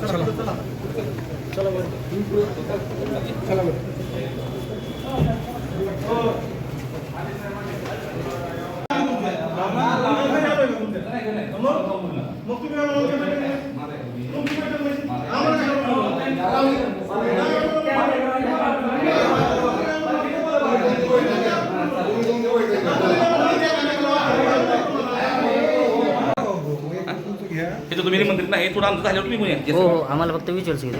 चला चला चला हे तर तुम्ही मंत्रित नाही थोडं आमचं झाल्यावर तुम्ही कोणी हो हो आम्हाला फक्त विचारच घेतो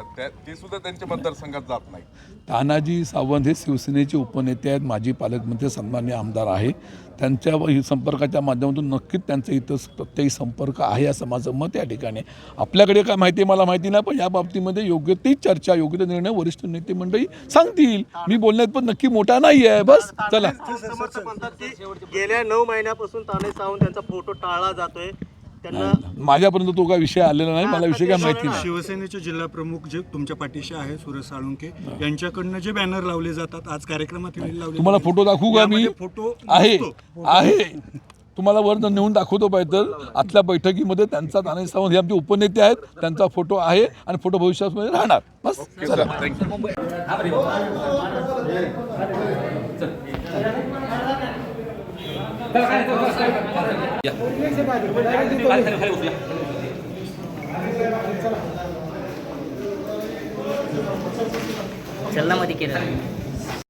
येतात त्या ते सुद्धा त्यांच्या मतदारसंघात जात नाही तानाजी सावंत हे शिवसेनेचे उपनेते आहेत माजी पालकमंत्री सन्मान्य आमदार आहे. त्यांच्या व- ही संपर्काच्या माध्यमातून नक्कीच त्यांचं इथं प्रत्येक संपर्क आहे असं माझं मत या ठिकाणी. आपल्याकडे काय माहिती आहे? मला माहिती नाही पण या बाबतीमध्ये योग्य ती चर्चा योग्य ते निर्णय वरिष्ठ नेते मंडळी सांगतील. मी बोलण्यात पण नक्की मोठा नाही आहे. बस चला. समर्थक म्हणतात की गेल्या नऊ महिन्यापासून ताने सावंत त्यांचा फोटो टाळला जातोय. त्यांना माझ्यापर्यंत तो काय विषय आलेला नाही. मला विषय काय माहिती नाही. शिवसेनेचे जिल्हा प्रमुख जे तुमच्या पाठीशी आहे सुरेश साळुंके यांच्याकडनं जे बॅनर लावले जातात आज कार्यक्रमात लावले तुम्हाला फोटो दाखवू का मी? फोटो आहे. आहे. तुम्हाला वर नेऊन दाखवतो पाहिजे तर. आतल्या बैठकीमध्ये त्यांचा तानाजी सावंत हे आमचे उपनेते आहेत. त्यांचा फोटो आहे आणि फोटो भविष्यामध्ये राहणार. बस चला. चलनामध्ये केलं.